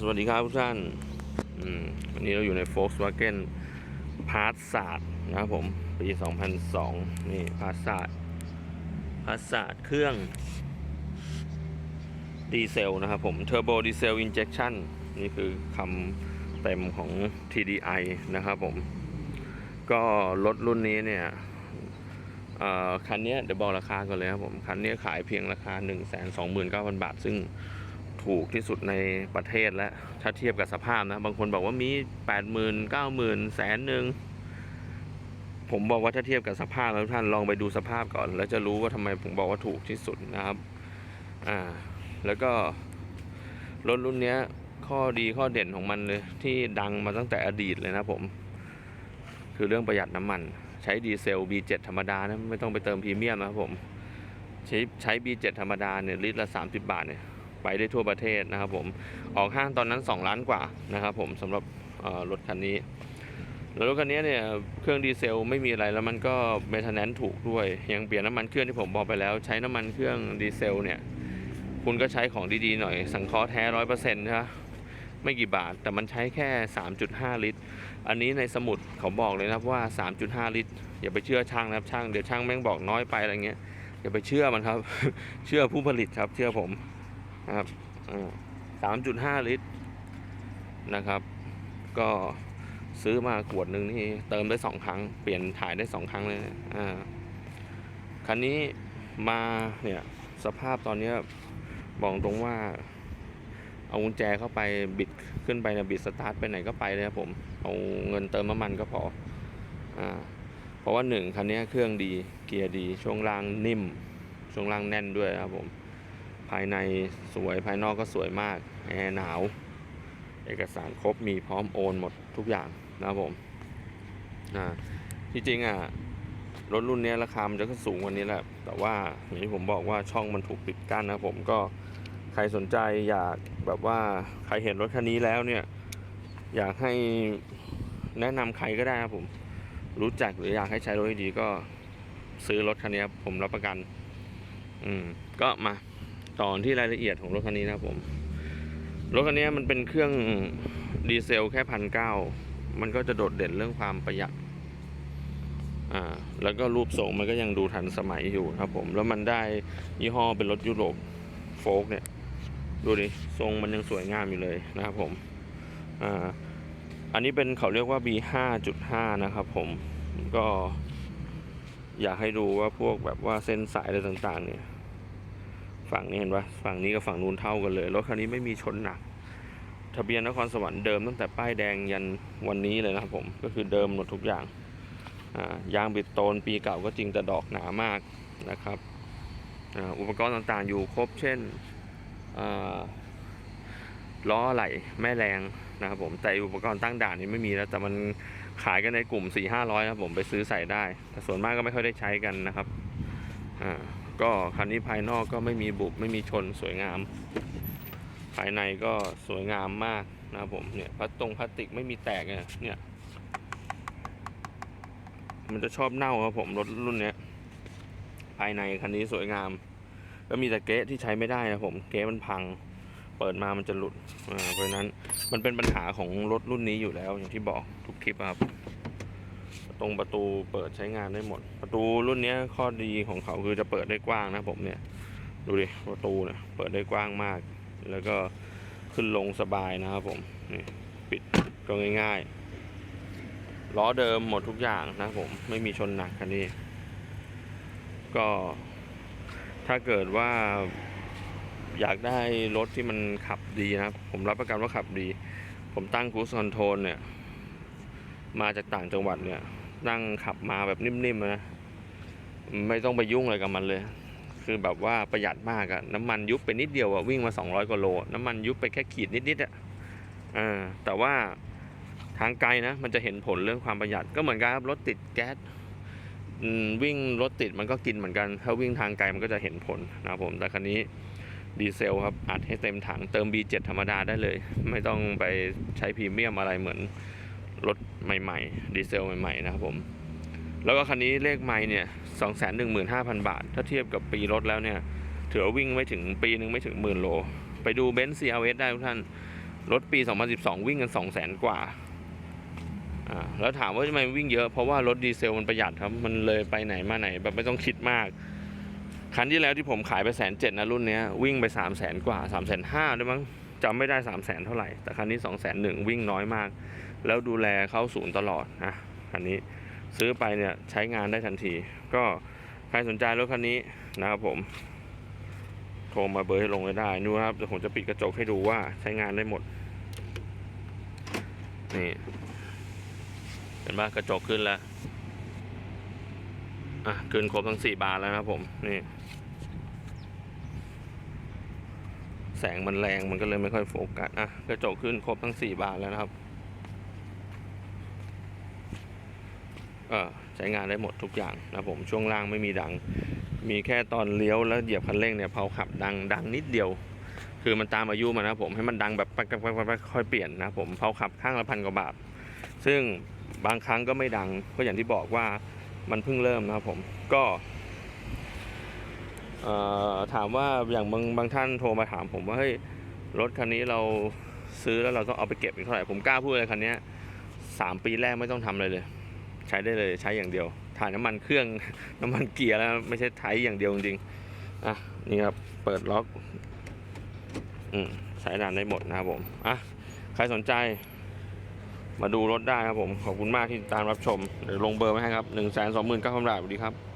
สวัสดีครับทุกท่านวันนี้เราอยู่ใน Volkswagen p a s s a t นะครับผม ปี 2002 นี่ p a s s a t p a s s a t เครื่องดีเซลนะครับผม Turbo Diesel Injection นี่คือคำเต็มของ TDI นะครับผม ก็รถรุ่นนี้เนี่ยคันนี้เดี๋ยวบอกราคาก่อนเลยครับผม คันนี้ขายเพียงราคา 129,000 บาท ซึ่ง ถูกที่สุดในประเทศแล้ว ถ้าเทียบกับสภาพนะ บางคนบอกว่ามีแปดหมื่นเก้าหมื่นแสนหนึ่งผมบอกว่าถ้าเทียบกับสภาพแล้วท่านลองไปดูสภาพก่อน แล้วจะรู้ว่าทำไมผมบอกว่าถูกที่สุดนะครับ อ่า แล้วก็รถรุ่นนี้ข้อดีข้อเด่นของมันเลย ที่ดังมาตั้งแต่อดีตเลยนะผม คือเรื่องประหยัดน้ำมัน ใช้ดีเซล B7 ธรรมดานะไม่ต้องไปเติมพรีเมียมนะครับผม ใช้ใช้ B7 ธรรมดาเนี่ยลิตรละ 30 บาทเนี่ย ไปได้ทั่วประเทศนะครับผมออกห้างตอนนั้น 2 ล้านกว่านะครับผมสำหรับรถคันนี้แล้วรถคันนี้เนี่ยเครื่องดีเซลไม่มีอะไรแล้วมันก็เมทแนนถูกด้วย ยังเปลี่ยนน้ำมันเครื่องที่ผมบอกไปแล้ว ใช้น้ำมันเครื่องดีเซลเนี่ยคุณก็ใช้ของดีๆหน่อย สังเคราะห์แท้ร้อยเปอร์เซ็นต์ใช่ไหมไม่กี่บาท แต่มันใช้แค่ 3.5 ลิตร อันนี้ในสมุดเขาบอกเลยนะครับว่า 3.5 ลิตร อย่าไปเชื่อช่างนะครับช่างเดี๋ยวช่างแม่งบอกน้อยไปอะไรเงี้ยอย่าไปเชื่อมันครับ เชื่อผู้ผลิตครับ เชื่อผม ครับสามจุดห้าลิตรนะครับ ก็ซื้อมาขวดหนึ่งนี่เติมได้สองครั้ง เปลี่ยนถ่ายได้สองครั้งเลยอ่าคันนี้มาเนี่ยสภาพตอนนี้บอกตรงว่า เอากุญแจเข้าไปบิดขึ้นไปนะบิดสตาร์ทไปไหนก็ไปเลยครับผม เอาเงินเติมน้ำมันก็พออ่าเพราะว่าหนึ่งคันนี้เครื่องดีเกียร์ดี ช่วงล่างนิ่ม ช่วงล่างแน่นด้วยครับผมายในสวยภายนอกก็สวยมาก แอร์หนาว เอกสารครบมีพร้อมโอนหมดทุกอย่างนะครับผมที่จริงอะรถรุ่นนี้ราคามันจะก็สูงกว่านี้แหละ แต่ว่าอย่างที่ผมบอกว่าช่องมันถูกปิดกั้นนะครับผมก็ใครสนใจอยากแบบว่าใครเห็นรถคันนี้แล้วเนี่ย อยากให้แนะนำใครก็ได้ครับผม รู้จักหรืออยากให้ใช้รถดีก็ซื้อรถคันนี้ผมรับประกัน อืม ก็มา ต่อที่รายละเอียดของรถคันนี้นะครับผม รถคันนี้มันเป็นเครื่องดีเซลแค่พันเก้ามันก็จะโดดเด่นเรื่องความประหยัด อ่า แล้วก็รูปทรงมันก็ยังดูทันสมัยอยู่ครับผม แล้วมันได้ยี่ห้อเป็นรถยุโรปโฟกเนี่ย ดูดิ ทรงมันยังสวยงามอยู่เลยนะครับผม อ่า อันนี้เป็นเขาเรียกว่า B 5.5นะครับผม ก็อยากให้ดูว่าพวกแบบว่าเส้นสายอะไรต่างๆ เนี่ย ฝั่งนี้เห็นปะฝั่งนี้กับฝั่งนู้นเท่ากันเลย รถคันนี้ไม่มีชนหนัก ทะเบียนนครสวรรค์เดิมตั้งแต่ป้ายแดงยันวันนี้เลยนะครับผม ก็คือเดิมหมดทุกอย่างยางบิดโตนปีเก่าก็จริงแต่ดอกหนามากนะครับออุปกรณ์ต่างๆอยู่ครบเช่นล้อไหล่แม่แรงนะครับผมแต่อุปกรณ์ตั้งด่านนี้ไม่มีแล้วแต่มันขายกันในกลุ่ม4 5 0 0นะครับผมไปซื้อใส่ได้ แต่ส่วนมากก็ไม่ค่อยได้ใช้กันนะครับอ่า ก็คันนี้ภายนอกก็ไม่มีบุบไม่มีชนสวยงาม ภายในก็สวยงามมากนะผมเนี่ยพลาสตรงพลาสติกไม่มีแตกเนี่ยเนี่ยมันจะชอบเน่าครับผมรถรุ่นเนี้ย ภายในคันนี้สวยงาม ก็มีแต่เก๊ะที่ใช้ไม่ได้นะผมเก๊ะมันพัง เปิดมามันจะหลุดเพราะนั้นมันเป็นปัญหาของรถรุ่นนี้อยู่แล้วอย่างที่บอกทุกคลิปครับ ตรงประตูเปิดใช้งานได้หมด ประตูรุ่นนี้ข้อดีของเขาคือจะเปิดได้กว้างนะผมเนี่ย ดูดิประตูเนี่ยเปิดได้กว้างมาก แล้วก็ขึ้นลงสบายนะครับผมนี่ปิดก็ง่ายๆล้อเดิมหมดทุกอย่างนะผมไม่มีชนหนักคันนี้ ก็ถ้าเกิดว่าอยากได้รถที่มันขับดีนะ ผมรับประกันว่าขับดี ผมตั้งคูสคอนโทรลเนี่ย มาจากต่างจังหวัดเนี่ย นั่งขับมาแบบนิ่มๆนะไม่ต้องไปยุ่งอะไรกับมันเลย คือแบบว่าประหยัดมากอะน้ำมันยุบไปนิดเดียวอะวิ่งมา 200กว่าโล น้ำมันยุบไปแค่ขีดนิดๆอะอ่าแต่ว่าทางไกลนะ มันจะเห็นผลเรื่องความประหยัดก็เหมือนกันครับรถติดแก๊สวิ่งรถติดมันก็กินเหมือนกัน ถ้าวิ่งทางไกลมันก็จะเห็นผลนะครับผมแต่คันนี้ดีเซลครับอัดให้เต็มถังเติม B7 ธรรมดาได้เลย ไม่ต้องไปใช้พรีเมียมอะไรเหมือน รถใหม่ๆ ดีเซลใหม่ๆ นะครับผม แล้วก็คันนี้เลขไมล์เนี่ยสองแสนหนึ่งหมื่นห้าพันบาท ถ้าเทียบกับปีรถแล้วเนี่ย ถือว่าวิ่งไม่ถึงปีหนึ่งไม่ถึงหมื่นโล ไปดูเบนซ์ CLS ได้ทุกท่าน รถปี 2012 วิ่งกัน2 0 0แสนกว่า อ่า แล้วถามว่าทำไมวิ่งเยอะ เพราะว่ารถดีเซลมันประหยัดครับ มันเลยไปไหนมาไหนแบบไม่ต้องคิดมากคันที่แล้วที่ผมขายไปแสนเจ็ดนะรุ่นเนี้ยวิ่งไป3 0 0แสนกว่า3 5 0 0 0ด้วยมั้งจำไม่ได้3 0 0แสนเท่าไหร่ แต่คันนี้2 0 0 0 0 0วิ่งน้อยมาก แล้วดูแลเข้าศูนย์ตลอดนะคันนี้ซื้อไปเนี่ยใช้งานได้ทันที ก็ใครสนใจรถคันนี้นะครับผม โทรมาเบอร์ให้ลงเลยได้นู่นครับเดี๋ยวผมจะปิดกระจกให้ดูว่าใช้งานได้หมด นี่เห็นปะกระจกขึ้นแล้วอะขึ้นครบทั้งสี่บานแล้วนะครับผมนี่ แสงมันแรงมันก็เลยไม่ค่อยโฟกัสอะกระจกขึ้นครบทั้งสี่บานแล้วนะครับ เออ ใช้งานได้หมดทุกอย่างนะผมช่วงล่างไม่มีดัง มีแค่ตอนเลี้ยวแล้วเหยียบคันเร่งเนี่ยเพาขับดังดังนิดเดียว คือมันตามอายุมันนะผมให้มันดังแบบปักปักปักปักค่อยเปลี่ยนนะผมเพาขับข้างละพันกว่าบาท ซึ่งบางครั้งก็ไม่ดังก็อย่างที่บอกว่ามันเพิ่งเริ่มนะครับผมก็ถามว่าอย่างบางบางท่านโทรมาถามผมว่าเฮ้ยรถคันนี้เราซื้อแล้วเราต้องเอาไปเก็บอีกเท่าไหร่ผมกล้าพูดเลยคันนี้สามปีแรกไม่ต้องทำอะไรเลย ใช้ได้เลยใช้อย่างเดียว ถ่ายน้ำมันเครื่องน้ำมันเกียร์แล้วไม่ใช่ไถอย่างเดียวจริงๆอะนี่ครับเปิดล็อกอืมใช้นานได้หมดนะครับผมอะใครสนใจ มาดูรถได้ครับผม ขอบคุณมากที่ติดตามรับชมเดี๋ยวลงเบอร์ไว้ให้ครับหนึ่งแสนสองหมื่นเก้าพันบาทสวัสดีครับ